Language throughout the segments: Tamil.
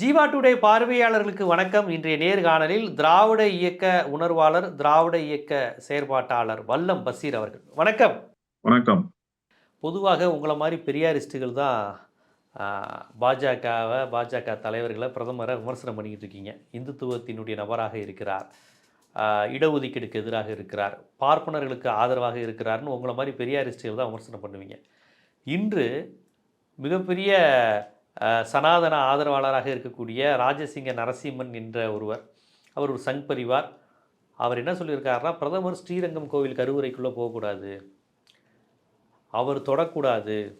ஜீவா டுடே பார்வையாளர்களுக்கு வணக்கம். இன்றைய நேர்காணலில் திராவிட இயக்க உணர்வாளர் திராவிட இயக்க செயற்பாட்டாளர் வல்லம் பசீர் அவர்கள். வணக்கம். வணக்கம். பொதுவாக உங்களை மாதிரி பெரியாரிஸ்ட்டுகள் தான் பாஜகவை பாஜக தலைவர்களை பிரதமரை விமர்சனம் பண்ணிக்கிட்டு இருக்கீங்க. இந்துத்துவத்தினுடைய நபராக இருக்கிறார். இடஒதுக்கீடுக்கு எதிராக இருக்கிறார். பார்ப்பனர்களுக்கு ஆதரவாக இருக்கிறார்னு உங்களை மாதிரி பெரியாரிஸ்ட்டுகள் தான் விமர்சனம் பண்ணுவீங்க. இன்று மிகப்பெரிய சனாதன ஆதரவாளராக இருக்கக்கூடிய ராஜசிங்க நரசிம்மன் என்ற ஒருவர் அவர் ஒரு சங் பரிவார். அவர் என்ன சொல்லியிருக்காருன்னா பிரதமர் ஸ்ரீரங்கம் கோவில் கருவறைக்குள்ளே போகக்கூடாது. அவர் தொடக்கூடாது.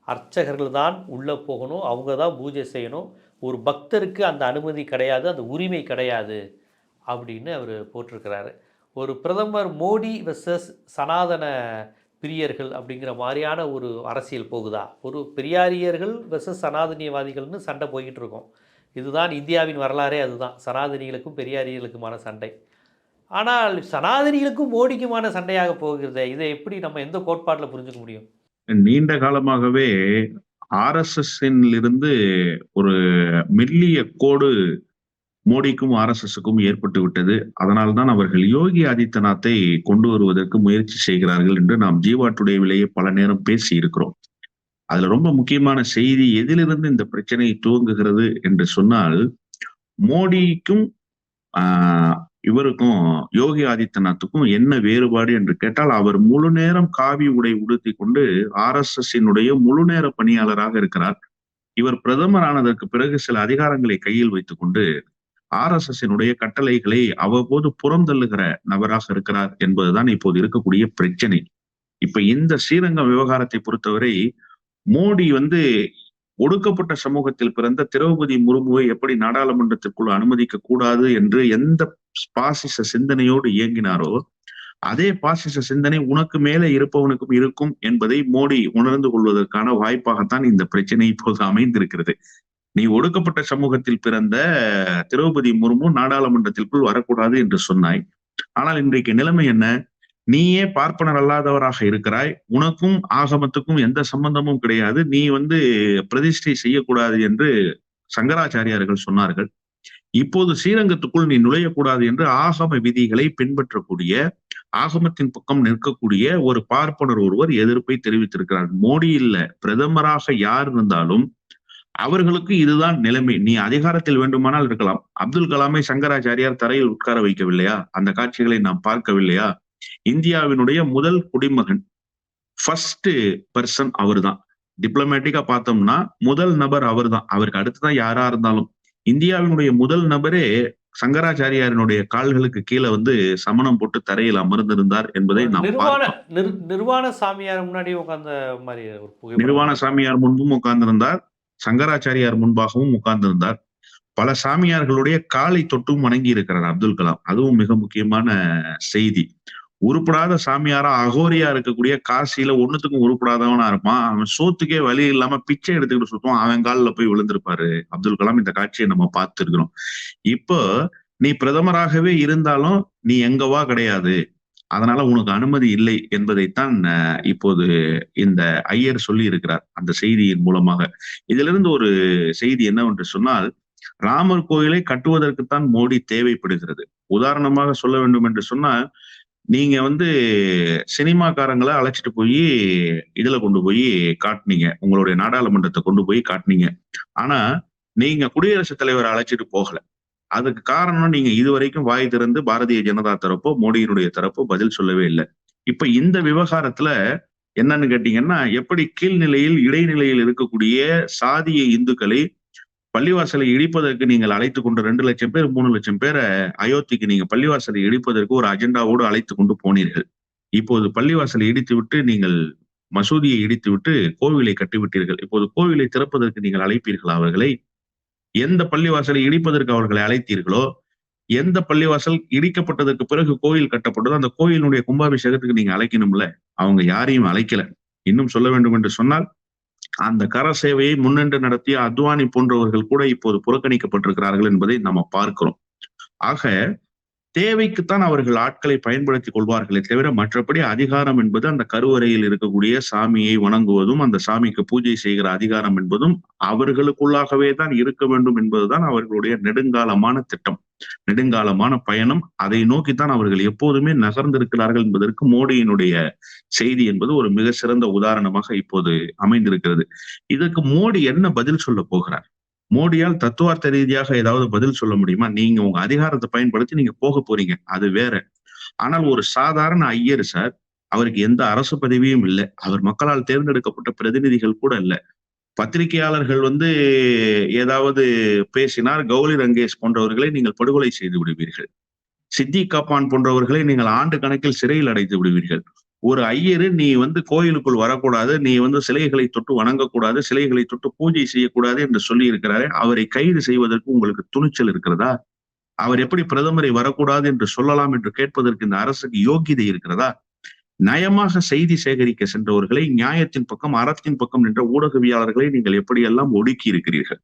அர்ச்சகர்கள் தான் உள்ளே போகணும். அவங்க தான் பூஜை செய்யணும். ஒரு பக்தருக்கு அந்த அனுமதி கிடையாது. அந்த உரிமை கிடையாது. அப்படின்னு அவர் போட்டிருக்கிறாரு. ஒரு பிரதமர் மோடி வெர்சஸ் சனாதன பிரியர்கள் அப்படிங்கிற மாதிரியான ஒரு அரசியல் போகுதா? ஒரு பெரியாரியர்கள் வெர்சஸ் சனாதனியவாதிகள்னு சண்டை போய்கிட்டு இருக்கோம் இதுதான் இந்தியாவின் வரலாறே அதுதான். சனாதனிகளுக்கும் பெரியாரியர்களுக்குமான சண்டை. ஆனால் சனாதனிகளுக்கும் மோடிக்குமான சண்டையாக போகிறதே இதை எப்படி நம்ம எந்த கோட்பாட்டில் புரிஞ்சுக்க முடியும்? நீண்ட காலமாகவே ஆர்எஸ்எஸ் இருந்து ஒரு மெல்லிய கோடு மோடிக்கும் ஆர்எஸ்எஸ்க்கும் ஏற்பட்டு விட்டது. அதனால்தான் அவர்கள் யோகி ஆதித்யநாத்தை கொண்டு வருவதற்கு முயற்சி செய்கிறார்கள் என்று நாம் ஜீவா டுடேவிலேயே பல நேரம் பேசி இருக்கிறோம். அதுல ரொம்ப முக்கியமான செய்தி எதிலிருந்து இந்த பிரச்சனை துவங்குகிறது என்று சொன்னால் மோடிக்கும் ஆஹ் இவருக்கும் யோகி ஆதித்யநாத்துக்கும் என்ன வேறுபாடு என்று கேட்டால் அவர் முழு நேரம் காவி உடை உடுத்தி கொண்டு ஆர் எஸ் எஸ்ஸினுடைய முழு நேர பணியாளராக இருக்கிறார். இவர் பிரதமர் ஆனதற்கு பிறகு சில அதிகாரங்களை கையில் வைத்துக் கொண்டு ஆர் எஸ் எஸ் கட்டளைகளை அவ்வப்போது புறந்தள்ளுகிற நபராக இருக்கிறார் என்பதுதான் இப்போது இருக்கக்கூடிய பிரச்சனை. இப்ப இந்த ஸ்ரீரங்கம் விவகாரத்தை பொறுத்தவரை மோடி வந்து ஒடுக்கப்பட்ட சமூகத்தில் பிறந்த திரௌபதி முர்முவை எப்படி நாடாளுமன்றத்திற்குள் அனுமதிக்க கூடாது என்று எந்த பாசிச சிந்தனையோடு இயங்கினாரோ அதே பாசிச சிந்தனை உனக்கு மேலே இருப்பவனுக்கும் இருக்கும் என்பதை மோடி உணர்ந்து கொள்வதற்கான வாய்ப்பாகத்தான் இந்த பிரச்சனை இப்போது அமைந்திருக்கிறது. நீ ஒடுக்கப்பட்ட சமூகத்தில் பிறந்த திரௌபதி முர்மு நாடாளுமன்றத்திற்குள் வரக்கூடாது என்று சொன்னாய். ஆனால் இன்றைக்கு நிலைமை என்ன? நீயே பார்ப்பனர் அல்லாதவராக இருக்கிறாய். உனக்கும் ஆகமத்துக்கும் எந்த சம்பந்தமும் கிடையாது. நீ வந்து பிரதிஷ்டை செய்யக்கூடாது என்று சங்கராச்சாரியார்கள் சொன்னார்கள். இப்போது ஸ்ரீரங்கத்துக்குள் நீ நுழையக்கூடாது என்று ஆகம விதிகளை பின்பற்றக்கூடிய ஆகமத்தின் பக்கம் நிற்கக்கூடிய ஒரு பார்ப்பனர் ஒருவர் எதிர்ப்பை தெரிவித்திருக்கிறார். மோடி இல்ல பிரதமராக யார் இருந்தாலும் அவர்களுக்கு இதுதான் நிலைமை. நீ அதிகாரத்தில் வேண்டுமானால் இருக்கலாம். அப்துல் கலாமை சங்கராச்சாரியார் தரையில் உட்கார வைக்கவில்லையா? அந்த காட்சிகளை நாம் பார்க்கவில்லையா? இந்தியாவினுடைய முதல் குடிமகன் ஃபர்ஸ்ட் பர்சன் அவர் தான் டிப்ளமேட்டிக்கா பார்த்தோம்னா முதல் நபர் அவர் தான் அவருக்கு அடுத்துதான் யாரா இருந்தாலும். இந்தியாவினுடைய முதல் நபரே சங்கராச்சாரியாரினுடைய கால்களுக்கு கீழே வந்து சமணம் போட்டு தரையில் அமர்ந்திருந்தார் என்பதை நாம் நிர்வாண சாமியார் முன்னாடி உட்கார்ந்த மாதிரி. நிர்வாண சாமியார் முன்பும் உட்கார்ந்திருந்தார். சங்கராச்சாரியார் முன்பாகவும் உட்கார்ந்திருந்தார். பல சாமியார்களுடைய காலை தொட்டும் வணங்கி இருக்கிறார் அப்துல் கலாம். அதுவும் மிக முக்கியமான செய்தி. உருப்படாத சாமியாரா அகோரியா இருக்கக்கூடிய காசியில ஒண்ணுத்துக்கும் உருப்படாதவனா இருப்பான். அவன் சோத்துக்கே வழி இல்லாம பிச்சை எடுத்துக்கிட்டு சுத்துவான். அவன் காலில் போய் விழுந்திருப்பாரு. அப்துல் கலாம் இந்த காட்சியை நம்ம பார்த்திருக்கிறோம். இப்போ நீ பிரதமராகவே இருந்தாலும் நீ எங்கவா கிடையாது. அதனால உனக்கு அனுமதி இல்லை என்பதைத்தான் இப்போது இந்த ஐயர் சொல்லி இருக்கிறார் அந்த செய்தியின் மூலமாக. இதிலிருந்து ஒரு செய்தி என்னவென்று சொன்னால் ராமர் கோயிலை கட்டுவதற்குத்தான் மோடி தேவைப்படுகிறது. உதாரணமாக சொல்ல வேண்டும் என்று சொன்னால் நீங்க வந்து சினிமாக்காரங்களை அழைச்சிட்டு போய் இதுல கொண்டு போய் காட்டினீங்க. உங்களுடைய நாடாளுமன்றத்தை கொண்டு போய் காட்டுனீங்க. ஆனா நீங்க குடியரசுத் தலைவரை அழைச்சிட்டு போகல. அதுக்கு காரணம் நீங்க இதுவரைக்கும் வாய் திறந்து பாரதிய ஜனதா தரப்போ மோடியினுடைய தரப்போ பதில் சொல்லவே இல்லை. இப்ப இந்த விவகாரத்துல என்னன்னு கேட்டீங்கன்னா எப்படி கீழ்நிலையில் இடைநிலையில் இருக்கக்கூடிய சாதிய இந்துக்களை பள்ளிவாசலை இடிப்பதற்கு நீங்கள் அழைத்து கொண்டு ரெண்டு லட்சம் பேர் மூணு லட்சம் பேரை அயோத்திக்கு நீங்க பள்ளிவாசலை இடிப்பதற்கு ஒரு அஜெண்டாவோடு அழைத்து கொண்டு போனீர்கள். இப்போது பள்ளிவாசலை இடித்து விட்டு நீங்கள் மசூதியை இடித்து விட்டு கோவிலை கட்டிவிட்டீர்கள். இப்போது கோவிலை திறப்பதற்கு நீங்கள் அழைப்பீர்களா அவர்களை. எந்த பள்ளிவாசலை இடிப்பதற்கு அவர்களை அழைத்தீர்களோ எந்த பள்ளிவாசல் இடிக்கப்பட்டதற்கு பிறகு கோயில் கட்டப்பட்டதோ அந்த கோயிலுடைய கும்பாபிஷேகத்துக்கு நீங்க அழைக்கணும்ல? அவங்க யாரையும் அழைக்கல. இன்னும் சொல்ல வேண்டும் என்று சொன்னால் அந்த கர சேவையை முன்னின்று நடத்திய அத்வானி போன்றவர்கள் கூட இப்போது புறக்கணிக்கப்பட்டிருக்கிறார்கள் என்பதை நம்ம பார்க்கிறோம். ஆக தேவைக்குத்தான் அவர்கள் ஆட்களை பயன்படுத்திக் கொள்வார்களே தவிர மற்றபடி அதிகாரம் என்பது அந்த கருவறையில் இருக்கக்கூடிய சாமியை வணங்குவதும் அந்த சாமிக்கு பூஜை செய்கிற அதிகாரம் என்பதும் அவர்களுக்குள்ளாகவே தான் இருக்க வேண்டும் என்பதுதான் அவர்களுடைய நெடுங்காலமான திட்டம் நெடுங்காலமான பயணம். அதை நோக்கித்தான் அவர்கள் எப்போதுமே நகர்ந்திருக்கிறார்கள் என்பதற்கு மோடியினுடைய செய்தி என்பது ஒரு மிக சிறந்த உதாரணமாக இப்போது அமைந்திருக்கிறது. இதற்கு மோடி என்ன பதில் சொல்ல போகிறார்? மோடியால் தத்துவார்த்த ரீதியாக ஏதாவது பதில் சொல்ல முடியுமா? நீங்க உங்க அதிகாரத்தை பயன்படுத்தி நீங்க போக போறீங்க. அது வேற. ஆனால் ஒரு சாதாரண ஐயர் சார் அவருக்கு எந்த அரசு பதவியும் இல்லை. அவர் மக்களால் தேர்ந்தெடுக்கப்பட்ட பிரதிநிதிகள் கூட இல்லை. பத்திரிகையாளர்கள் வந்து ஏதாவது பேசினார் கௌரி ரங்கேஷ் போன்றவர்களை நீங்கள் படுகொலை செய்து விடுவீர்கள். சித்தி கப்பான் போன்றவர்களை நீங்கள் ஆண்டு கணக்கில் சிறையில் அடைத்து விடுவீர்கள். ஒரு ஐயரு நீ வந்து கோயிலுக்குள் வரக்கூடாது நீ வந்து சிலைகளை தொட்டு வணங்கக்கூடாது சிலைகளை தொட்டு பூஜை செய்யக்கூடாது என்று சொல்லி இருக்கிறாரு அவரை கைது செய்வதற்கு உங்களுக்கு துணிச்சல் இருக்கிறதா? அவர் எப்படி பிரதமரை வரக்கூடாது என்று சொல்லலாம் என்று கேட்பதற்கு இந்த அரசுக்கு யோகியதை இருக்கிறதா? நயமாக செய்தி சேகரிக்க சென்றவர்களை நியாயத்தின் பக்கம் அறத்தின் பக்கம் நின்ற ஊடகவியாளர்களை நீங்கள் எப்படியெல்லாம் ஒடுக்கி இருக்கிறீர்கள்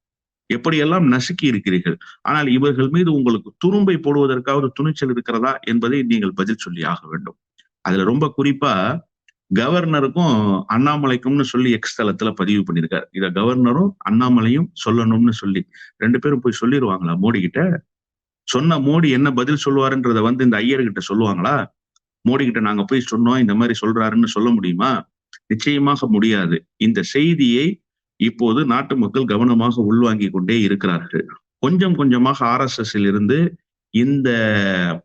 எப்படியெல்லாம் நசுக்கி இருக்கிறீர்கள் ஆனால் இவர்கள் மீது உங்களுக்கு துரும்பை போடுவதற்காவது துணிச்சல் இருக்கிறதா என்பதை நீங்கள் பதில் சொல்லி ஆக வேண்டும். அதுல ரொம்ப குறிப்பா கவர்னருக்கும் அண்ணாமலைக்கும்னு சொல்லி எக்ஸ் தளத்துல பதிவு பண்ணியிருக்காரு இத கவர்னரும் அண்ணாமலையும் சொல்லணும்னு சொல்லி ரெண்டு பேரும் போய் சொல்லிடுவாங்களா மோடி கிட்ட? சொன்ன மோடி என்ன பதில் சொல்லுவாருன்றத வந்து இந்த ஐயர்கிட்ட சொல்லுவாங்களா? மோடி கிட்ட நாங்க போய் சொன்னோம் இந்த மாதிரி சொல்றாருன்னு சொல்ல முடியுமா? நிச்சயமாக முடியாது. இந்த செய்தியை இப்போது நாட்டு மக்கள் கவனமாக உள்வாங்கி கொண்டே இருக்கிறார்கள். கொஞ்சம் கொஞ்சமாக ஆர் இருந்து இந்த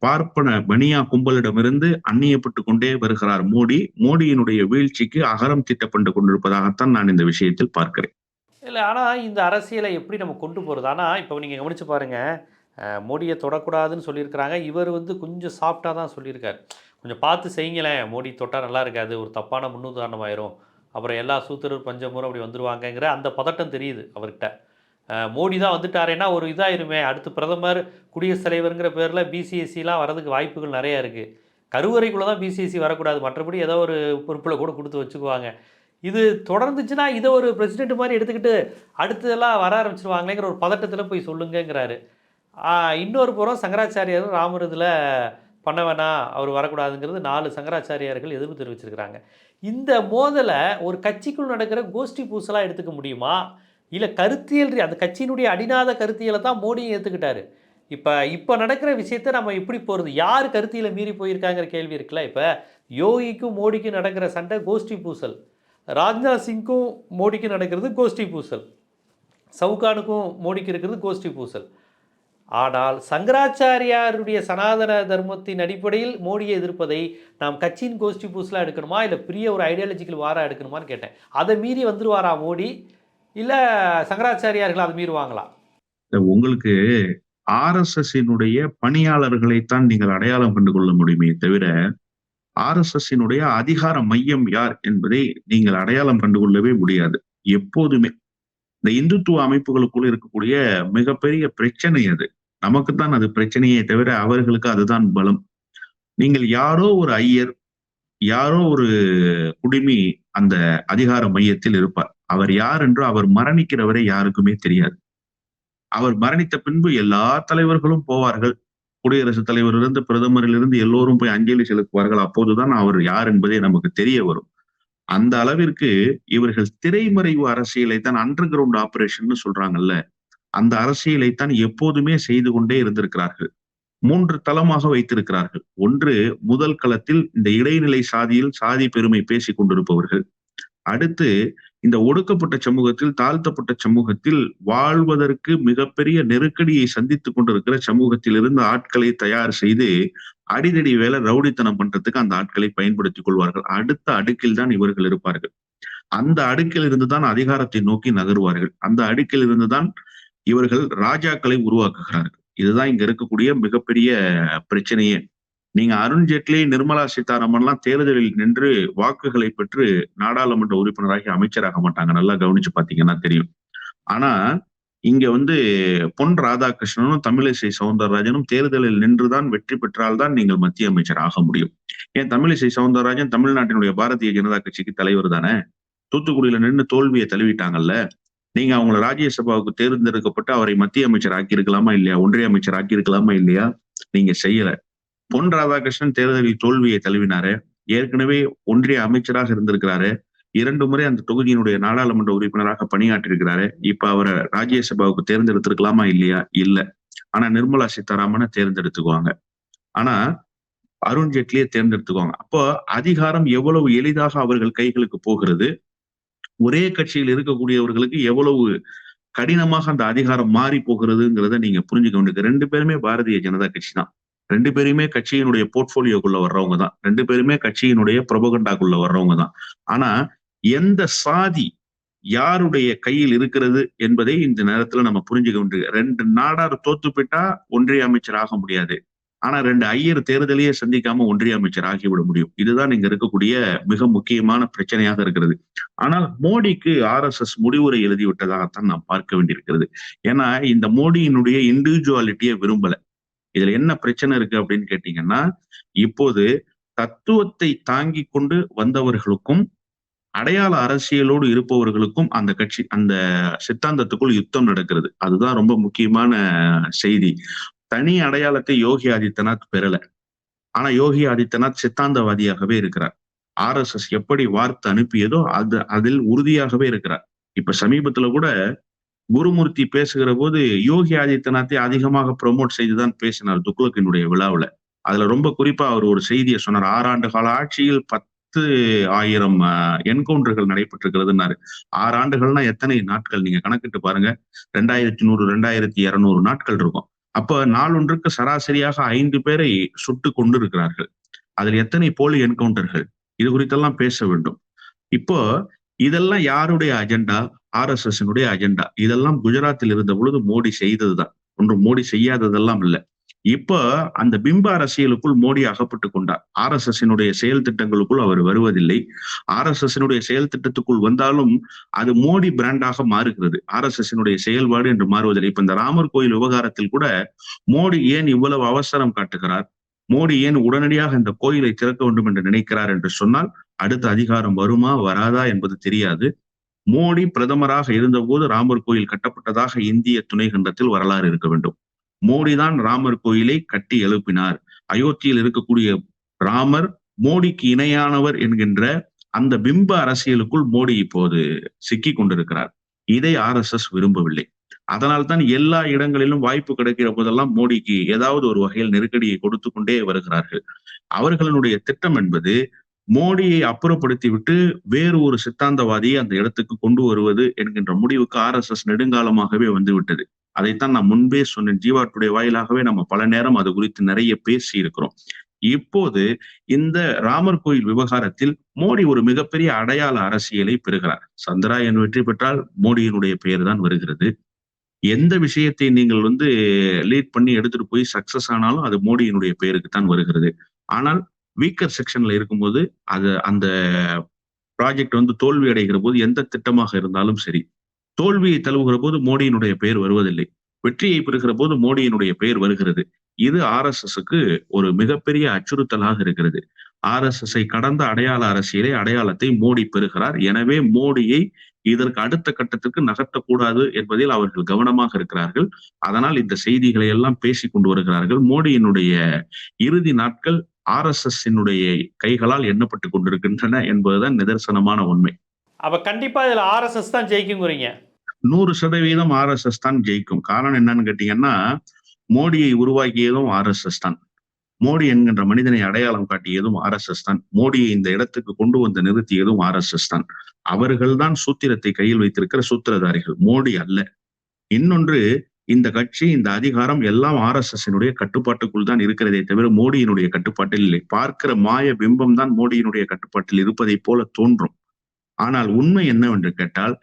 பார்ப்பன பனியா கும்பலிடமிருந்து அந்நியப்பட்டு கொண்டே வருகிறார் மோடி. மோடியினுடைய வீழ்ச்சிக்கு அகரம் திட்டப்பட்டு கொண்டிருப்பதாகத்தான் நான் இந்த விஷயத்தில் பார்க்கிறேன். இல்லை ஆனால் இந்த அரசியலை எப்படி நம்ம கொண்டு போகிறது ஆனால் இப்போ நீங்கள் கவனிச்சு பாருங்கள் மோடியை தொடக்கூடாதுன்னு சொல்லியிருக்கிறாங்க. இவர் வந்து கொஞ்சம் சாஃப்டாக தான் சொல்லியிருக்கார். கொஞ்சம் பார்த்து செய்யுங்களேன் மோடி தொட்டால் நல்லா இருக்காது ஒரு தப்பான முன்னுதாரணமாயிரும். அப்புறம் எல்லா சூத்திரர் பஞ்சமும் அப்படி வந்துருவாங்கங்கிற அந்த பதட்டம் தெரியுது அவர்கிட்ட. மோடி தான் வந்துட்டாரேன்னா ஒரு இதாயிருமே. அடுத்து பிரதமர் குடியரசுத் தலைவருங்கிற பேரில் பிசிஎஸ்சிலாம் வரதுக்கு வாய்ப்புகள் நிறையா இருக்குது கருவறைக்குள்ளே தான் பிசிஎஸ்சி வரக்கூடாது. மற்றபடி ஏதோ ஒரு பொறுப்பில் கூட கொடுத்து வச்சுக்குவாங்க. இது தொடர்ந்துச்சுன்னா இதை ஒரு பிரசிடென்ட் மாதிரி எடுத்துக்கிட்டு அடுத்ததெல்லாம் வர ஆரம்பிச்சிருவாங்களேங்கிற ஒரு பதட்டத்தில் போய் சொல்லுங்கங்கிறாரு. இன்னொரு புறம் சங்கராச்சாரியார் ராமர் இதில் பண்ண வேணாம் அவர் வரக்கூடாதுங்கிறது நாலு சங்கராச்சாரியார்கள் எதிர்ப்பு தெரிவிச்சிருக்கிறாங்க. இந்த மோதலை ஒரு கட்சிக்குள் நடக்கிற கோஷ்டி பூசலாக எடுத்துக்க முடியுமா? இல்லை கருத்தியல் அந்த கட்சியினுடைய அடிநாத கருத்தியலை தான் மோடியும் ஏற்றுக்கிட்டாரு இப்போ இப்போ நடக்கிற விஷயத்தை நம்ம எப்படி போகிறது யார் கருத்தியில் மீறி போயிருக்காங்கிற கேள்வி இருக்குல்ல? இப்போ யோகிக்கும் மோடிக்கும் நடக்கிற சண்டை கோஷ்டி பூசல் ராஜ்நாத் சிங்க்கும் மோடிக்கும் நடக்கிறது கோஷ்டி பூசல் சவுகானுக்கும் மோடிக்கு இருக்கிறது கோஷ்டி பூசல். ஆனால் சங்கராச்சாரியாருடைய சனாதன தர்மத்தின் அடிப்படையில் மோடியை எதிர்ப்பதை நாம் கட்சியின் கோஷ்டி பூசலாக எடுக்கணுமா? இல்லை பெரிய ஒரு ஐடியாலஜிக்கல் வாராக எடுக்கணுமான்னு கேட்டேன். அதை மீறி வந்துடுவாரா மோடி? இல்லை சங்கராச்சாரியார்கள் அது மீறுவாங்களா? உங்களுக்கு ஆர்எஸ்எஸ்னுடைய பணியாளர்களைத்தான் நீங்கள் அடையாளம் கண்டு கொள்ள முடியுமே தவிர ஆர்எஸ்எஸ்னுடைய அதிகார மையம் யார் என்பதை நீங்கள் அடையாளம் கண்டு கொள்ளவே முடியாது. எப்போதுமே. இந்த இந்துத்துவ அமைப்புகளுக்குள்ள இருக்கக்கூடிய மிகப்பெரிய பிரச்சனை அது. நமக்குத்தான் அது பிரச்சனையே தவிர அவர்களுக்கு அதுதான் பலம். நீங்கள் யாரோ ஒரு ஐயர் யாரோ ஒரு குடிமி அந்த அதிகார மையத்தில் இருப்பார். அவர் யார் என்று அவர் மரணிக்கிறவரை யாருக்குமே தெரியாது. அவர் மரணித்த பின்பு எல்லா தலைவர்களும் போவார்கள். குடியரசுத் தலைவரிலிருந்து பிரதமரிலிருந்து எல்லோரும் போய் அஞ்சலி செலுத்துவார்கள். அப்போதுதான் அவர் யார் என்பதே நமக்கு தெரிய வரும். அந்த அளவிற்கு இவர்கள் திரைமறைவு அரசியலை தான் அண்டர் கிரவுண்ட் ஆபரேஷன் சொல்றாங்கல்ல அந்த அரசியலை தான் எப்போதுமே செய்து கொண்டே இருந்திருக்கிறார்கள். மூன்று தளமாக வைத்திருக்கிறார்கள். ஒன்று முதல் களத்தில் இந்த இடைநிலை சாதியில் சாதி பெருமை பேசிக் கொண்டிருப்பவர்கள். அடுத்து இந்த ஒடுக்கப்பட்ட சமூகத்தில் தாழ்த்தப்பட்ட சமூகத்தில் வாழ்வதற்கு மிகப்பெரிய நெருக்கடியை சந்தித்துக் கொண்டிருக்கிற சமூகத்தில் இருந்து ஆட்களை தயார் செய்து அடிதடி வேலை ரவுடித்தனம் பண்றதுக்கு அந்த ஆட்களை பயன்படுத்திக் கொள்வார்கள். அடுத்த அடுக்கில் தான் இவர்கள் இருப்பார்கள். அந்த அடுக்கில் இருந்துதான் அதிகாரத்தை நோக்கி நகருவார்கள். அந்த அடுக்கில் இருந்துதான் இவர்கள் ராஜாக்களை உருவாக்குகிறார்கள். இதுதான் இங்க இருக்கக்கூடிய மிகப்பெரிய பிரச்சனையே. நீங்க அருண் ஜேட்லி நிர்மலா சீதாராமன் எல்லாம் தேர்தலில் நின்று வாக்குகளை பெற்று நாடாளுமன்ற உறுப்பினராகி அமைச்சராக மாட்டாங்க. நல்லா கவனிச்சு பாத்தீங்கன்னா தெரியும். ஆனா இங்க வந்து பொன் ராதாகிருஷ்ணனும் தமிழிசை சவுந்தரராஜனும் தேர்தலில் நின்றுதான் வெற்றி பெற்றால்தான் நீங்கள் மத்திய அமைச்சர் ஆக முடியும். ஏன் தமிழிசை சவுந்தரராஜன் தமிழ்நாட்டினுடைய பாரதிய ஜனதா கட்சிக்கு தலைவர் தானே? தூத்துக்குடியில நின்று தோல்வியை தழுவிட்டாங்கல்ல. நீங்க அவங்களை ராஜ்யசபாவுக்கு தேர்ந்தெடுக்கப்பட்டு அவரை மத்திய அமைச்சர் ஆக்கியிருக்கலாமா இல்லையா? ஒன்றிய அமைச்சர் ஆக்கியிருக்கலாமா இல்லையா? நீங்க செய்யல. பொன் ராதாகிருஷ்ணன் தேர்தலில் தோல்வியை தழுவினாரு. ஏற்கனவே ஒன்றிய அமைச்சராக இருந்திருக்கிறாரு. இரண்டு முறை அந்த தொகுதியினுடைய நாடாளுமன்ற உறுப்பினராக பணியாற்றிருக்கிறாரு இப்ப அவரை ராஜ்யசபாவுக்கு தேர்ந்தெடுத்திருக்கலாமா இல்லையா? இல்ல. ஆனா நிர்மலா சீதாராமனை தேர்ந்தெடுத்துக்குவாங்க. ஆனா அருண் ஜேட்லியை தேர்ந்தெடுத்துக்குவாங்க. அப்போ அதிகாரம் எவ்வளவு எளிதாக அவர்கள் கைகளுக்கு போகிறது? ஒரே கட்சியில் இருக்கக்கூடியவர்களுக்கு எவ்வளவு கடினமாக அந்த அதிகாரம் மாறி போகிறதுங்கிறத நீங்க புரிஞ்சுக்க வேண்டியது ரெண்டு பேருமே பாரதிய ஜனதா கட்சி தான். ரெண்டு பேருமே கட்சியினுடைய போர்ட்போலியோக்குள்ள வர்றவங்க தான் ரெண்டு பேருமே கட்சியினுடைய புரபகண்டாக்குள்ள வர்றவங்க தான் ஆனா எந்த சாதி யாருடைய கையில் இருக்கிறது என்பதை இந்த நேரத்துல நம்ம புரிஞ்சுக்க வேண்டியது ரெண்டு நாடார் தோத்து போயிட்டா ஒன்றிய அமைச்சர் ஆக முடியாது. ஆனா ரெண்டு ஐயர் தேர்தலையே சந்திக்காம ஒன்றிய அமைச்சர் ஆகிவிட முடியும். இதுதான் இங்க இருக்கக்கூடிய மிக முக்கியமான பிரச்சனையாக இருக்கிறது. ஆனால் மோடிக்கு ஆர் எஸ் எஸ் முடிவுரை எழுதிவிட்டதாகத்தான் நாம் பார்க்க வேண்டியிருக்கிறது. ஏன்னா இந்த மோடியினுடைய இண்டிவிஜுவாலிட்டியை விரும்பல. இதுல என்ன பிரச்சனை இருக்கு அப்படின்னு கேட்டீங்கன்னா இப்போது தத்துவத்தை தாங்கி கொண்டு வந்தவர்களுக்கும் அடையாள அரசியலோடு இருப்பவர்களுக்கும் அந்த கட்சி அந்த சித்தாந்தத்துக்குள் யுத்தம் நடக்கிறது. அதுதான் ரொம்ப முக்கியமான செய்தி. தனி அடையாளத்தை யோகி ஆதித்யநாத் பெறல. ஆனா யோகி ஆதித்யநாத் சித்தாந்தவாதியாகவே இருக்கிறார். ஆர் எஸ் எஸ் எப்படி வார்த்தை அனுப்பியதோ அது அதில் உறுதியாகவே இருக்கிறார். இப்ப சமீபத்துல கூட குருமூர்த்தி பேசுகிற போது யோகி ஆதித்யநாத்தை அதிகமாக ப்ரொமோட் செய்துதான் பேசினார் துக்ளக்கினுடைய விழாவில். அதுல ரொம்ப குறிப்பா அவர் ஒரு செய்தியை சொன்னார். ஆறாண்டு கால ஆட்சியில் பத்து ஆயிரம் என்கவுண்டர்கள் நடைபெற்றிருக்கிறதுனாரு ஆறு ஆண்டுகள்னா எத்தனை நாட்கள்? நீங்க கணக்கிட்டு பாருங்க. ரெண்டாயிரத்தி நூறு ரெண்டாயிரத்தி இருநூறு நாட்கள் இருக்கும். அப்ப நாளொன்றுக்கு சராசரியாக ஐந்து பேரை சுட்டு கொண்டு இருக்கிறார்கள் அதில் எத்தனை போலி என்கவுண்டர்கள்? இது குறித்தெல்லாம் பேச வேண்டும். இப்போ இதெல்லாம் யாருடைய agenda? R S S agenda இதெல்லாம் குஜராத்தில் இருந்த பொழுது மோடி செய்ததுதான். ஒன்று மோடி செய்யாததெல்லாம் இல்லை. இப்போ அந்த பிம்ப அரசியலுக்குள் மோடி அகப்பட்டு கொண்டார். ஆர் எஸ் எஸ் செயல் திட்டங்களுக்குள் அவர் வருவதில்லை. ஆர் எஸ் எஸ் செயல் திட்டத்துக்குள் வந்தாலும் அது மோடி பிராண்டாக மாறுகிறது. ஆர் எஸ் எஸ் செயல்பாடு என்று மாறுவதில்லை. இப்ப இந்த ராமர் கோயில் விவகாரத்தில் கூட மோடி ஏன் இவ்வளவு அவசரம் காட்டுகிறார்? மோடி ஏன் உடனடியாக இந்த கோயிலை திறக்க வேண்டும் என்று நினைக்கிறார் என்று சொன்னால் அடுத்த அதிகாரம் வருமா வராதா என்பது தெரியாது. மோடி பிரதமராக இருந்தபோது ராமர் கோயில் கட்டப்பட்டதாக இந்திய துணை கண்டத்தில் வரலாறு இருக்க வேண்டும். மோடி தான் ராமர் கோயிலை கட்டி எழுப்பினார். அயோத்தியில் இருக்கக்கூடிய ராமர் மோடிக்கு இணையானவர் என்கின்ற அந்த பிம்ப அரசியலுக்குள் மோடி இப்போது சிக்கி கொண்டிருக்கிறார். இதை ஆர் எஸ் எஸ் விரும்பவில்லை. அதனால்தான் எல்லா இடங்களிலும் வாய்ப்பு கிடைக்கிற போதெல்லாம் மோடிக்கு ஏதாவது ஒரு வகையில் நெருக்கடியை கொடுத்து கொண்டே வருகிறார்கள். அவர்களுடைய திட்டம் என்பது மோடியை அப்புறப்படுத்தி விட்டு வேறு ஒரு சித்தாந்தவாதியை அந்த இடத்துக்கு கொண்டு வருவது என்கின்ற முடிவுக்கு ஆர் எஸ் எஸ் நெடுங்காலமாகவே வந்து விட்டது அதைத்தான் நான் முன்பே சொன்னேன். ஜீவாட்டுடைய வாயிலாகவே நம்ம பல நேரம் அது குறித்து நிறைய பேசி இருக்கிறோம் இப்போது இந்த ராமர் கோயில் விவகாரத்தில் மோடி ஒரு மிகப்பெரிய அடையாள அரசியலை பெறுகிறார். சந்திராயன் வெற்றி பெற்றால் மோடியினுடைய பெயர் தான் வருகிறது. எந்த விஷயத்தை நீங்கள் வந்து லீட் பண்ணி எடுத்துட்டு போய் சக்சஸ் ஆனாலும் அது மோடியினுடைய பெயருக்கு தான் வருகிறது. ஆனால் வீக்கர் செக்ஷன்ல இருக்கும்போது அது அந்த ப்ராஜெக்ட் வந்து தோல்வி அடைகிற போது எந்த திட்டமாக இருந்தாலும் சரி. தோல்வியை தழுவுகிற போது மோடியினுடைய பெயர் வருவதில்லை. வெற்றியை பெறுகிற போது மோடியினுடைய பெயர் வருகிறது. இது ஆர் எஸ் எஸ்க்கு ஒரு மிகப்பெரிய அச்சுறுத்தலாக இருக்கிறது. ஆர் எஸ் எஸ் கடந்த அடையாள அரசியலை அடையாளத்தை மோடி பெறுகிறார். எனவே மோடியை இதற்கு அடுத்த கட்டத்திற்கு நகர்த்தக்கூடாது என்பதில் அவர்கள் கவனமாக இருக்கிறார்கள். அதனால் இந்த செய்திகளை எல்லாம் பேசி கொண்டு வருகிறார்கள். மோடியினுடைய இறுதி நாட்கள் ஆர் எஸ் எஸ் கைகளால் எண்ணப்பட்டு கொண்டிருக்கின்றன என்பதுதான் நிதர்சனமான உண்மை. அப்ப கண்டிப்பா இதுல ஆர்எஸ்எஸ் தான் ஜெயிக்குங்கிறீங்க. நூறு சதவீதம் ஆர் எஸ் எஸ் தான் ஜெயிக்கும். காரணம் என்னன்னு கேட்டீங்கன்னா மோடியை உருவாக்கியதும் ஆர் எஸ் எஸ் தான். மோடி என்கின்ற மனிதனை அடையாளம் காட்டியதும் ஆர் எஸ் எஸ் தான். மோடியை இந்த இடத்துக்கு கொண்டு வந்து நிறுத்தியதும் ஆர் எஸ் எஸ் தான். அவர்கள் தான் சூத்திரத்தை கையில் வைத்திருக்கிற சூத்திரதாரிகள். மோடி அல்ல. இன்னொன்று இந்த கட்சி இந்த அதிகாரம் எல்லாம் ஆர் எஸ் எஸ் கட்டுப்பாட்டுக்குள் தான் இருக்கிறதே தவிர மோடியினுடைய கட்டுப்பாட்டில் இல்லை. பார்க்கிற மாய பிம்பம் தான் மோடியினுடைய கட்டுப்பாட்டில் இருப்பதை போல தோன்றும். ஆனால் உண்மை என்னவென்று கேட்டால்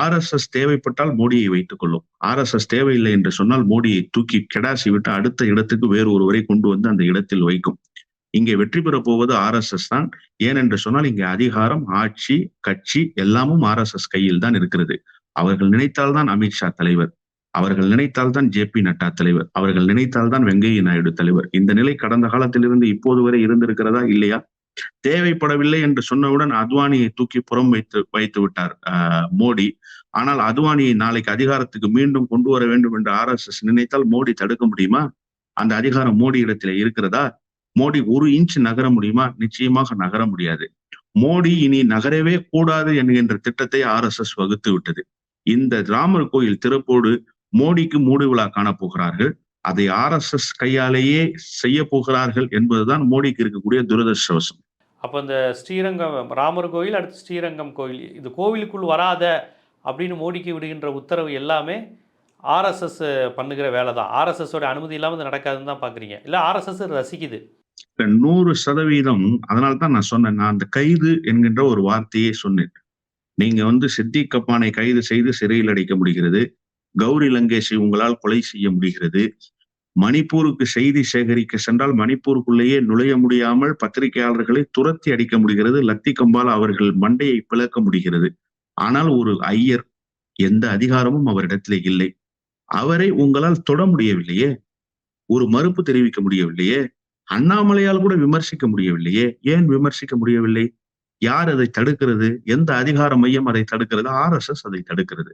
ஆர் எஸ் எஸ் தேவைப்பட்டால் மோடியை வைத்துக் கொள்ளும். ஆர் எஸ் எஸ் தேவையில்லை என்று சொன்னால் மோடியை தூக்கி கெடாசி விட்டு அடுத்த இடத்துக்கு வேறு ஒருவரை கொண்டு வந்து அந்த இடத்தில் வைக்கும். இங்கே வெற்றி பெற போவது ஆர் எஸ் எஸ் தான். ஏனென்று சொன்னால் இங்கே அதிகாரம் ஆட்சி கட்சி எல்லாமும் ஆர் எஸ் எஸ் கையில் தான் இருக்கிறது. அவர்கள் நினைத்தால்தான் அமித்ஷா தலைவர். அவர்கள் நினைத்தால் தான் ஜே பி நட்டா தலைவர். அவர்கள் நினைத்தால் தான் வெங்கைய நாயுடு தலைவர். இந்த நிலை கடந்த காலத்திலிருந்து இப்போது வரை இருந்திருக்கிறதா இல்லையா? தேவைப்படவில்லை என்று சொன்னவுடன் அத்வானியை தூக்கி புறம் வைத்து வைத்து விட்டார் மோடி. ஆனால் அத்வானியை நாளைக்கு அதிகாரத்துக்கு மீண்டும் கொண்டு வர வேண்டும் என்று ஆர் எஸ் எஸ் நினைத்தால் மோடி தடுக்க முடியுமா? அந்த அதிகாரம் மோடி இடத்துல இருக்கிறதா? மோடி ஒரு இன்ச் நகர முடியுமா? நிச்சயமாக நகர முடியாது. மோடி இனி நகரவே கூடாது என்கின்ற திட்டத்தை ஆர் எஸ் எஸ் வகுத்து விட்டது. இந்த ராமர் கோயில் திறப்போடு மோடிக்கு மூடு விழா காணப்போகிறார்கள். அதை ஆர் எஸ் எஸ் கையாலேயே செய்ய போகிறார்கள் என்பதுதான் மோடிக்கு இருக்கக்கூடிய துரதிருஷ்டவசம். அப்போ இந்த ஸ்ரீரங்கம் ராமர் கோயில் அடுத்து ஸ்ரீரங்கம் கோயில் இது கோவிலுக்குள் வராத அப்படின்னு மோடிக்கு விடுகின்ற உத்தரவு எல்லாமே ஆர்எஸ்எஸ் பண்ணுகிற வேலை தான் ஆர்எஸ்எஸோட அனுமதி இல்லாமல் இது நடக்காதுன்னு தான் பார்க்குறீங்க இல்லை ஆர்எஸ்எஸ் ரசிக்குது. நூறு சதவீதம் அதனால தான் நான் சொன்னேன். நான் அந்த கைது என்கின்ற ஒரு வார்த்தையே சொன்னேன். நீங்க வந்து சித்திக் கப்பானை கைது செய்து சிறையில் அடைக்க முடிகிறது. கௌரி லங்கேஷை உங்களால் கொலை செய்ய முடிகிறது. மணிப்பூருக்கு செய்தி சேகரிக்க சென்றால் மணிப்பூருக்குள்ளேயே நுழைய முடியாமல் பத்திரிகையாளர்களை துரத்தி அடிக்க முடிகிறது. லத்தி கம்பால் அவர்கள் மண்டையை பிளக்க முடிகிறது. ஆனால் ஒரு ஐயர் எந்த அதிகாரமும் அவரிடத்திலே இல்லை. அவரை உங்களால் தொட முடியவில்லையே? ஒரு மறுப்பு தெரிவிக்க முடியவில்லையே? அண்ணாமலையால் கூட விமர்சிக்க முடியவில்லையே? ஏன் விமர்சிக்க முடியவில்லை? யார் அதை தடுக்கிறது? எந்த அதிகார மையம் அதை தடுக்கிறது? ஆர் எஸ் எஸ் அதை தடுக்கிறது.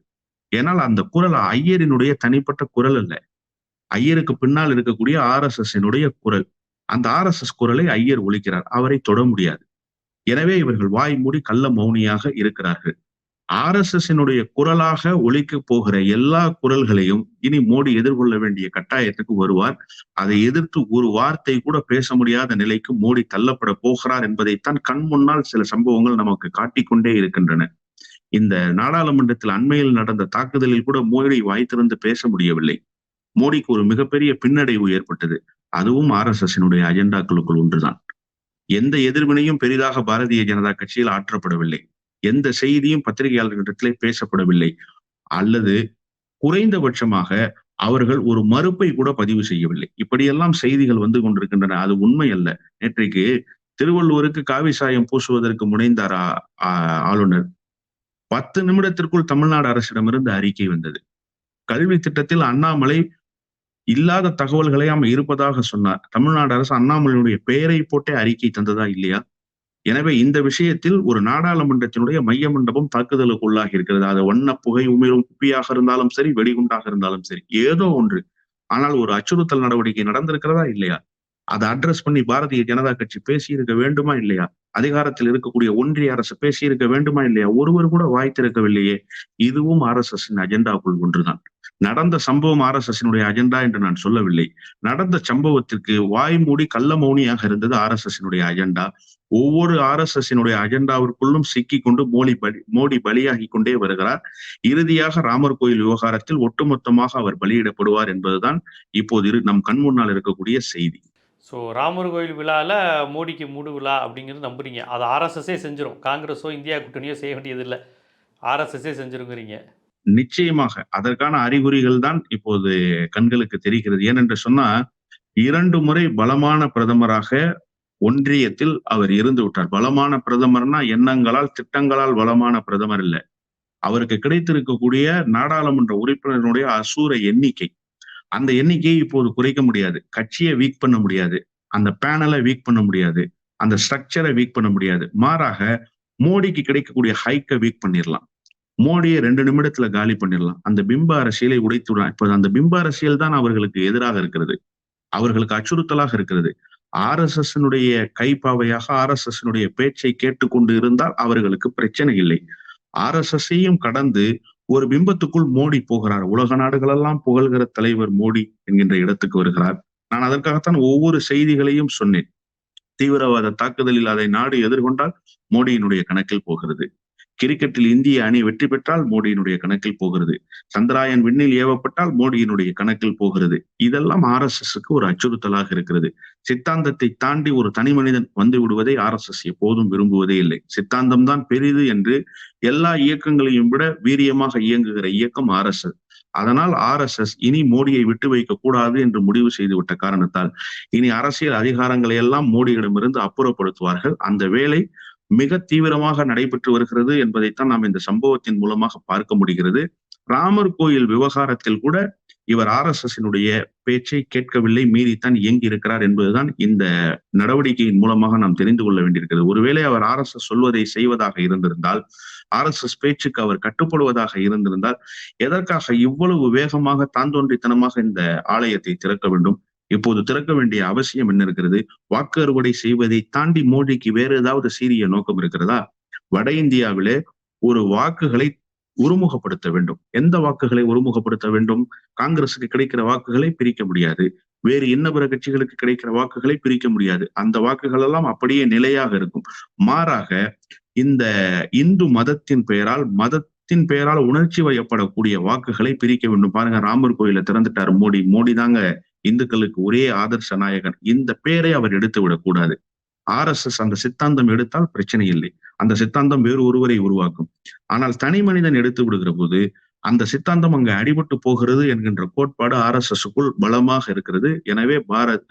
ஏனால் அந்த குரல் ஐயரினுடைய தனிப்பட்ட குரல் அல்ல. ஐயருக்கு பின்னால் இருக்கக்கூடிய ஆர் எஸ் எஸ் குரல். அந்த ஆர் எஸ் எஸ் குரலை ஐயர் ஒழிக்கிறார். அவரை தொட முடியாது. எனவே இவர்கள் வாய் மூடி கள்ள மௌனியாக இருக்கிறார்கள். ஆர் எஸ் குரலாக ஒழிக்க போகிற எல்லா குரல்களையும் இனி மோடி எதிர்கொள்ள வேண்டிய கட்டாயத்துக்கு வருவார். அதை எதிர்த்து ஒரு வார்த்தை கூட பேச முடியாத நிலைக்கு மோடி தள்ளப்பட போகிறார் என்பதைத்தான் கண் முன்னால் சில சம்பவங்கள் நமக்கு காட்டிக்கொண்டே இருக்கின்றன. இந்த நாடாளுமன்றத்தில் அண்மையில் நடந்த தாக்குதலில் கூட மோடி வாய் திறந்து பேச முடியவில்லை. மோடிக்கு ஒரு மிகப்பெரிய பின்னடைவு ஏற்பட்டது. அதுவும் ஆர் எஸ் எஸ்னுடைய அஜெண்டாக்களுக்குள் ஒன்றுதான். எந்த எதிர்வினையும் பெரிதாக பாரதிய ஜனதா கட்சியில் ஆற்றப்படவில்லை. எந்த செய்தியும் பத்திரிகையாளர்களிடத்திலே பேசப்படவில்லை. அல்லது குறைந்தபட்சமாக அவர்கள் ஒரு மறுப்பை கூட பதிவு செய்யவில்லை. இப்படியெல்லாம் செய்திகள் வந்து கொண்டிருக்கின்றன. அது உண்மை அல்ல. நேற்றைக்கு திருவள்ளுவருக்கு காவி சாயம் பூசுவதற்கு முனைந்தாரா ஆளுநர்? பத்து நிமிடத்திற்குள் தமிழ்நாடு அரசிடமிருந்து அறிக்கை வந்தது. கல்வி திட்டத்தில் அண்ணாமலை இல்லாத தகவல்களை அவன் இருப்பதாக சொன்னார். தமிழ்நாடு அரசு அண்ணாமலையுடைய பெயரை போட்டே அறிக்கை தந்ததா இல்லையா? எனவே இந்த விஷயத்தில் ஒரு நாடாளுமன்றத்தினுடைய மைய மண்டபம் தாக்குதலுக்கு உள்ளாகி இருக்கிறது. அது வண்ண புகை உமிழும் குப்பியாக இருந்தாலும் சரி வெடிகுண்டாக இருந்தாலும் சரி ஏதோ ஒன்று. ஆனால் ஒரு அச்சுறுத்தல் நடவடிக்கை நடந்திருக்கிறதா இல்லையா? அதை அட்ரஸ் பண்ணி பாரதிய ஜனதா கட்சி பேசியிருக்க வேண்டுமா இல்லையா? அதிகாரத்தில் இருக்கக்கூடிய ஒன்றிய அரசு பேசியிருக்க வேண்டுமா இல்லையா? ஒருவர் கூட வாய் திறக்கவில்லையே இதுவும் ஆர் எஸ் எஸ் அஜெண்டாக்குள் ஒன்றுதான். நடந்த சம்பவம் ஆர் எஸ் எஸ் அஜெண்டா என்று நான் சொல்லவில்லை. நடந்த சம்பவத்திற்கு வாய்மூடி கள்ள மௌனியாக இருந்தது ஆர் எஸ் எஸ் அஜெண்டா ஒவ்வொரு ஆர் எஸ் எஸ் அஜெண்டாவிற்குள்ளும் சிக்கி கொண்டு மோடி பலி மோடி பலியாகி கொண்டே வருகிறார். இறுதியாக ராமர் கோயில் விவகாரத்தில் ஒட்டுமொத்தமாக அவர் பலியிடப்படுவார் என்பதுதான் இப்போது இரு நம் கண் முன்னால் இருக்கக்கூடிய செய்தி. ஸோ ராமர் கோயில் விழாவில் மோடிக்கு மூடு விழா அப்படிங்கிறது நம்புறீங்க. அது ஆர்எஸ்எஸ்ஸே செஞ்சிடும் காங்கிரஸோ இந்தியா கூட்டணியோ செய்ய வேண்டியதில்லை. ஆர்எஸ்எஸ்ஸே செஞ்சிருங்கிறீங்க. நிச்சயமாக. அதற்கான அறிகுறிகள் தான் இப்போது கண்களுக்கு தெரிகிறது. ஏனென்று சொன்னா இரண்டு முறை பலமான பிரதமராக ஒன்றியத்தில் அவர் இருந்து விட்டார். பலமான பிரதமர்னா எண்ணங்களால் திட்டங்களால் பலமான பிரதமர் இல்லை. அவருக்கு கிடைத்திருக்கக்கூடிய நாடாளுமன்ற உறுப்பினருடைய அசூர எண்ணிக்கை. அந்த எண்ணிக்கையை இப்போது குறைக்க முடியாது. கட்சியை வீக் பண்ண முடியாது. அந்த பேனலை வீக் பண்ண முடியாது. அந்த ஸ்ட்ரக்சரை வீக் பண்ண முடியாது. மாறாக மோடிக்கு கிடைக்கக்கூடிய ஹைக்கை வீக் பண்ணிடலாம் மோடியை ரெண்டு நிமிடத்துல காலி பண்ணிடலாம் அந்த பிம்ப அரசியலை உடைத்து விடலாம். அந்த பிம்ப அரசியல் தான் அவர்களுக்கு எதிராக இருக்கிறது. அவர்களுக்கு அச்சுறுத்தலாக இருக்கிறது. ஆர் எஸ் எஸ் கைப்பாவையாக ஆர் எஸ் எஸ் பேச்சை கேட்டுக்கொண்டு இருந்தால் அவர்களுக்கு பிரச்சனை இல்லை. ஆர் எஸ் எஸ்ஸையும் கடந்து ஒரு பிம்பத்துக்குள் மோடி போகிறார். உலக நாடுகளெல்லாம் புகழ்கிற தலைவர் மோடி என்கின்ற இடத்துக்கு வருகிறார். நான் அதற்காகத்தான் ஒவ்வொரு செய்திகளையும் சொன்னேன். தீவிரவாத தாக்குதலில் அதை நாடு எதிர்கொண்டால் மோடியினுடைய கணக்கில் போகிறது. கிரிக்கெட்டில் இந்திய அணி வெற்றி பெற்றால் மோடியினுடைய கணக்கில் போகிறது. சந்திராயன் விண்ணில் ஏவப்பட்டால் மோடியினுடைய கணக்கில் போகிறது. இதெல்லாம் ஆர் எஸ் எஸ்க்கு ஒரு அச்சுறுத்தலாக இருக்கிறது. சித்தாந்தத்தை தாண்டி ஒரு தனி மனிதன் வந்து விடுவதை ஆர் எஸ் எஸ் எப்போதும் விரும்புவதே இல்லை. சித்தாந்தம் தான் பெரிது என்று எல்லா இயக்கங்களையும் விட வீரியமாக இயங்குகிற இயக்கம் ஆர் எஸ் எஸ் அதனால் ஆர் எஸ் எஸ் இனி மோடியை விட்டு வைக்க கூடாது என்று முடிவு செய்துவிட்ட காரணத்தால் இனி அரசியல் அதிகாரங்களை எல்லாம் மோடியிடமிருந்து அப்புறப்படுத்துவார்கள். அந்த வேலை மிக தீவிரமாக நடைபெற்று வருகிறது என்பதைத்தான் நாம் இந்த சம்பவத்தின் மூலமாக பார்க்க முடிகிறது. ராமர் கோயில் விவகாரத்தில் கூட இவர் ஆர் எஸ் எஸ்னுடைய பேச்சை கேட்கவில்லை மீறித்தான் இயங்கி இருக்கிறார் என்பதுதான் இந்த நடவடிக்கையின் மூலமாக நாம் தெரிந்து கொள்ள வேண்டியிருக்கிறது. ஒருவேளை அவர் ஆர் எஸ் எஸ் சொல்வதை செய்வதாக இருந்திருந்தால் ஆர் எஸ் எஸ் பேச்சுக்கு அவர் கட்டுப்படுவதாக இருந்திருந்தால் எதற்காக இவ்வளவு வேகமாக தாந்தோன்றித்தனமாக இந்த ஆலயத்தை திறக்க வேண்டும்? இப்போது திறக்க வேண்டிய அவசியம் என்ன இருக்கிறது? வாக்கு அறுவடை செய்வதை தாண்டி மோடிக்கு வேற ஏதாவது சீரிய நோக்கம் இருக்கிறதா? வட இந்தியாவிலே ஒரு வாக்குகளை ஒருமுகப்படுத்த வேண்டும். எந்த வாக்குகளை ஒருமுகப்படுத்த வேண்டும்? காங்கிரசுக்கு கிடைக்கிற வாக்குகளை பிரிக்க முடியாது. வேறு என்ன பிற கட்சிகளுக்கு கிடைக்கிற வாக்குகளை பிரிக்க முடியாது. அந்த வாக்குகள் எல்லாம் அப்படியே நிலையாக இருக்கும். மாறாக இந்த இந்து மதத்தின் பெயரால் மதத்தின் பெயரால் உணர்ச்சி வயப்படக்கூடிய வாக்குகளை பிரிக்க வேண்டும். பாருங்க ராமர் கோயில திறந்துட்டாரு மோடி. மோடி தாங்க இந்துக்களுக்கு ஒரே ஆதர்ச நாயகன் இந்த பெயரை அவர் எடுத்து விடக்கூடாது ஆர் எஸ் எஸ் அந்த சித்தாந்தம் எடுத்தால் பிரச்சனை இல்லை. அந்த சித்தாந்தம் வேறு ஒருவரை உருவாக்கும். ஆனால் தனி மனிதன் எடுத்து விடுகிற போது அந்த சித்தாந்தம் அங்கு அடிபட்டு போகிறது என்கின்ற கோட்பாடு ஆர் எஸ் எஸ்க்குள் பலமாக இருக்கிறது. எனவே பாரத்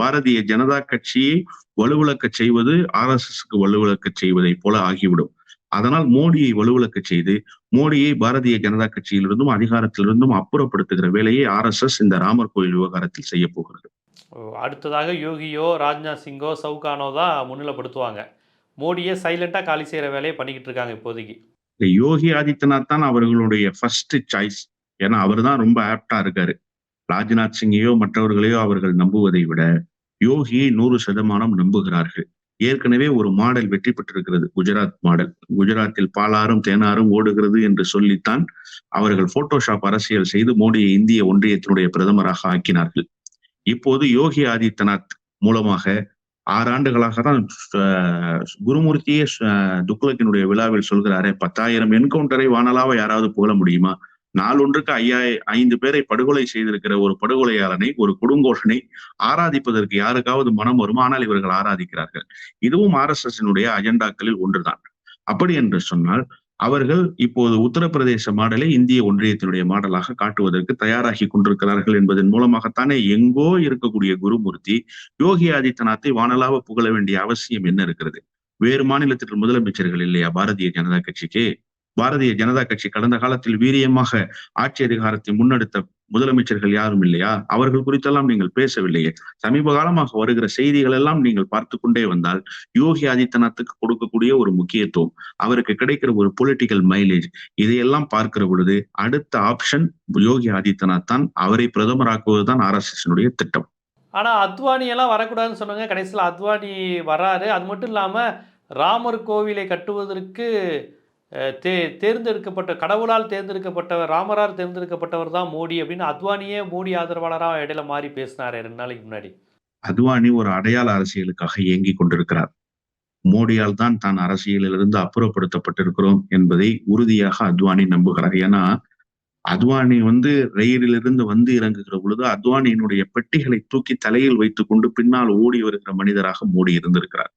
பாரதிய ஜனதா கட்சியை வலுவிழக்க செய்வது ஆர் எஸ் எஸ்க்கு வலுவிழக்க செய்வதை போல ஆகிவிடும். அதனால் மோடியை வலுவிழக்க செய்து மோடியை பாரதிய ஜனதா கட்சியிலிருந்தும் அதிகாரத்திலிருந்தும் அப்புறப்படுத்துகிற வேலையை ஆர் எஸ் எஸ் இந்த ராமர் கோயில் விவகாரத்தில் செய்ய போகிறது. அடுத்ததாக யோகியோ ராஜ்நாத் சிங்கோ சவுகானோ தான் முன்னிலைப்படுத்துவாங்க. மோடியை சைலண்டாக காலி செய்கிற வேலையை பண்ணிக்கிட்டு இருக்காங்க இப்போதைக்கு. யோகி ஆதித்யநாத் தான் அவர்களுடைய ஃபர்ஸ்ட் சாய்ஸ் ஏன்னா அவர் தான் ரொம்ப ஆப்டா இருக்காரு. ராஜ்நாத் சிங்கையோ மற்றவர்களையோ அவர்கள் நம்புவதை விட யோகியை நூறு சதமானம் நம்புகிறார்கள். ஏற்கனவே ஒரு மாடல் வெற்றி பெற்றிருக்கிறது குஜராத் மாடல். குஜராத்தில் பாலாறும் தேனாரும் ஓடுகிறது என்று சொல்லித்தான் அவர்கள் போட்டோஷாப் அரசியல் செய்து மோடியை இந்திய ஒன்றியத்தினுடைய பிரதமராக ஆக்கினார்கள். இப்போது யோகி ஆதித்யநாத் மூலமாக ஆறு ஆண்டுகளாக தான் குருமூர்த்தியே துக்ளக்கினுடைய விழாவில் சொல்கிறாரே பத்தாயிரம் என்கவுண்டரை வானலாவ யாராவது புகழ முடியுமா? நாளொன்றுக்கு ஐயாய ஐந்து பேரை படுகொலை செய்திருக்கிற ஒரு படுகொலையாளனை ஒரு கொடுங்கோஷனை ஆராதிப்பதற்கு யாருக்காவது மனம் வரும்? ஆனால் இவர்கள் ஆராதிக்கிறார்கள். இதுவும் ஆர் எஸ் எஸ்னுடைய அஜெண்டாக்களில் ஒன்றுதான். அப்படி என்று சொன்னால் அவர்கள் இப்போது உத்தரப்பிரதேச மாடலை இந்திய ஒன்றியத்தினுடைய மாடலாக காட்டுவதற்கு தயாராகி கொண்டிருக்கிறார்கள் என்பதன் மூலமாகத்தானே எங்கோ இருக்கக்கூடிய குருமூர்த்தி யோகி ஆதித்யநாத்தை வானலாவ புகழ வேண்டிய அவசியம் என்ன இருக்கிறது? வேறு மாநிலத்திற்கு முதலமைச்சர்கள் இல்லையா? பாரதிய ஜனதா கட்சிக்கு? பாரதிய ஜனதா கட்சி கடந்த காலத்தில் வீரியமாக ஆட்சி அதிகாரத்தை முன்னெடுத்த முதலமைச்சர்கள் யாரும் இல்லையா? அவர்கள் குறித்தெல்லாம் நீங்கள் பேசவில்லையே. சமீப காலமாக வருகிற செய்திகள் எல்லாம் நீங்கள் பார்த்து கொண்டே வந்தால் யோகி ஆதித்யநாத்துக்கு கொடுக்கக்கூடிய ஒரு முக்கியத்துவம் அவருக்கு கிடைக்கிற ஒரு பொலிட்டிக்கல் மைலேஜ் இதையெல்லாம் பார்க்கிற பொழுது அடுத்த ஆப்ஷன் யோகி ஆதித்யநாத் தான் அவரை பிரதமராக்குவதுதான் ஆர் எஸ் திட்டம். ஆனால் அத்வானி எல்லாம் வரக்கூடாதுன்னு சொன்னாங்க. கடைசியில் அத்வானி வராரு. அது மட்டும் இல்லாமல் ராமர் கோவிலை கட்டுவதற்கு தே தேர்ந்தெடுக்கப்பட்ட கடவுளால் தேர்ந்தெடுக்கப்பட்டவர் ராமரால் தேர்ந்தெடுக்கப்பட்டவர் தான் மோடி அப்படின்னு அத்வானியே மோடி ஆதரவாளராக இடையில மாறி பேசினார் ரெண்டு நாளைக்கு முன்னாடி. அத்வானி ஒரு அடையாள அரசியலுக்காக இயங்கிக் கொண்டிருக்கிறார். மோடியால் தான் தான் அரசியலிலிருந்து அப்புறப்படுத்தப்பட்டிருக்கிறோம் என்பதை உறுதியாக அத்வானி நம்புகிறார். ஏன்னா அத்வானி வந்து ரயிலிலிருந்து வந்து இறங்குகிற பொழுது அத்வானியினுடைய பெட்டிகளை தூக்கி தலையில் வைத்துக் கொண்டு பின்னால் ஓடி வருகிற மனிதராக மோடி இருந்திருக்கிறார்.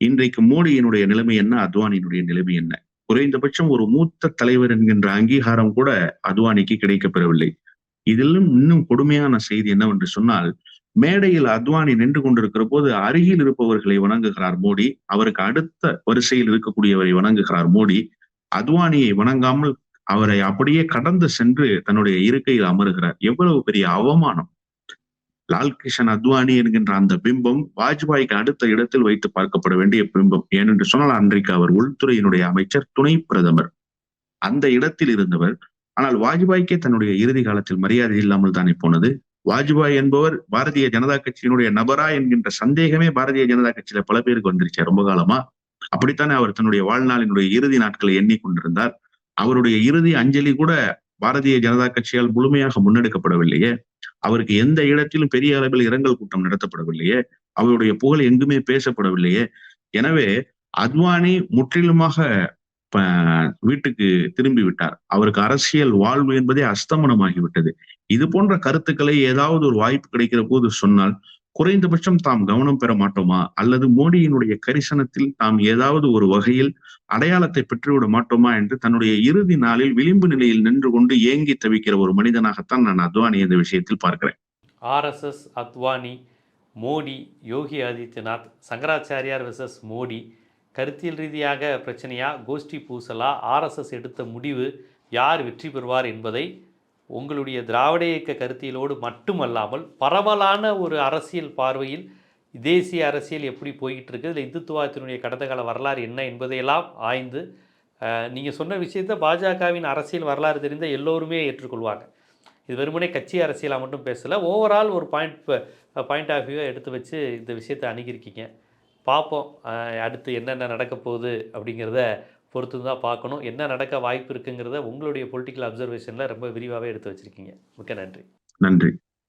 இன்றைக்கு மோடியினுடைய நிலைமை என்ன? அத்வானியினுடைய நிலைமை என்ன? குறைந்தபட்சம் ஒரு மூத்த தலைவர் என்கின்ற அங்கீகாரம் கூட அத்வானிக்கு கிடைக்கப்பெறவில்லை. இதிலும் இன்னும் கொடுமையான செய்தி என்னவென்று சொன்னால் மேடையில் அத்வானி நின்று கொண்டிருக்கிற போது அருகில் இருப்பவர்களை வணங்குகிறார் மோடி அவருக்கு அடுத்த வரிசையில் இருக்கக்கூடியவரை வணங்குகிறார் மோடி. அத்வானியை வணங்காமல் அவரை அப்படியே கடந்து சென்று தன்னுடைய இருக்கையில் அமருகிறார். எவ்வளவு பெரிய அவமானம். லால் கிஷன் அத்வானி என்கின்ற அந்த பிம்பம் வாஜ்பாய்க்கு அடுத்த இடத்தில் வைத்து பார்க்கப்பட வேண்டிய பிம்பம். ஏனென்று சொன்னால் அன்றைக்கு அவர் உள்துறையினுடைய அமைச்சர் துணை பிரதமர். அந்த இடத்தில் இருந்தவர் ஆனால் வாஜ்பாய்க்கே தன்னுடைய இறுதி காலத்தில் மரியாதை இல்லாமல் தானே போனது. வாஜ்பாய் என்பவர் பாரதிய ஜனதா கட்சியினுடைய நபரா என்கின்ற சந்தேகமே பாரதிய ஜனதா கட்சியில பல பேருக்கு வந்துருச்சு ரொம்ப காலமா. அப்படித்தானே அவர் தன்னுடைய வாழ்நாளினுடைய இறுதி நாட்களை எண்ணிக்கொண்டிருந்தார். அவருடைய இறுதி அஞ்சலி கூட பாரதிய ஜனதா கட்சியால் முழுமையாக முன்னெடுக்கப்படவில்லையே அவருக்கு எந்த இடத்திலும் பெரிய அளவில் இரங்கல் கூட்டம் நடத்தப்படவில்லையே அவருடைய புகழ் எங்குமே பேசப்படவில்லையே. எனவே அத்வானி முற்றிலுமாக வீட்டுக்கு திரும்பி விட்டார். அவருக்கு அரசியல் வாழ்வு என்பதே அஸ்தமனமாகிவிட்டது. இது போன்ற கருத்துக்களை ஏதாவது ஒரு வாய்ப்பு கிடைக்கிற போது சொன்னால் குறைந்தபட்சம் தாம் கவனம் பெற மாட்டோமா? அல்லது மோடியினுடைய கரிசனத்தில் தாம் ஏதாவது ஒரு வகையில் அடையாளத்தை பெற்றுவிட மாட்டோமா என்று தன்னுடைய இறுதி நாளில் விளிம்பு நிலையில் நின்று கொண்டு ஏங்கி தவிக்கிற ஒரு மனிதனாகத்தான் நான் அத்வானி இந்த விஷயத்தில் பார்க்கிறேன். ஆர்எஸ்எஸ் அத்வானி மோடி யோகி ஆதித்யநாத் சங்கராச்சாரியார் விசஸ் மோடி கருத்தியல் ரீதியாக பிரச்சனையா? கோஷ்டி பூசலா? ஆர்எஸ்எஸ் எடுத்த முடிவு யார் வெற்றி பெறுவார் என்பதை உங்களுடைய திராவிட இயக்க கருத்தியலோடு மட்டுமல்லாமல் பரவலான ஒரு அரசியல் பார்வையில் தேசிய அரசியல் எப்படி போய்கிட்டு இருக்குது இல்லை இந்துத்துவத்தினுடைய கடந்த கால வரலாறு என்ன என்பதையெல்லாம் ஆய்ந்து நீங்கள் சொன்ன விஷயத்தை பாஜகவின் அரசியல் வரலாறு தெரிந்த எல்லோருமே ஏற்றுக்கொள்வாங்க. இது வெறுமனே கட்சி அரசியலாக மட்டும் பேசலை ஓவரால் ஒரு பாயிண்ட் பாயிண்ட் ஆஃப் வியூவை எடுத்து வச்சு இந்த விஷயத்தை அணுகியிருக்கீங்க. பார்ப்போம் அடுத்து என்னென்ன நடக்க போகுது அப்படிங்கிறத பொறுத்து தான் பார்க்கணும். என்ன நடக்க வாய்ப்பு இருக்குங்கிறத உங்களுடைய பொலிட்டிக்கல் அப்சர்வேஷனில் ரொம்ப விரிவாகவே எடுத்து வச்சுருக்கீங்க. மிக்க நன்றி. நன்றி.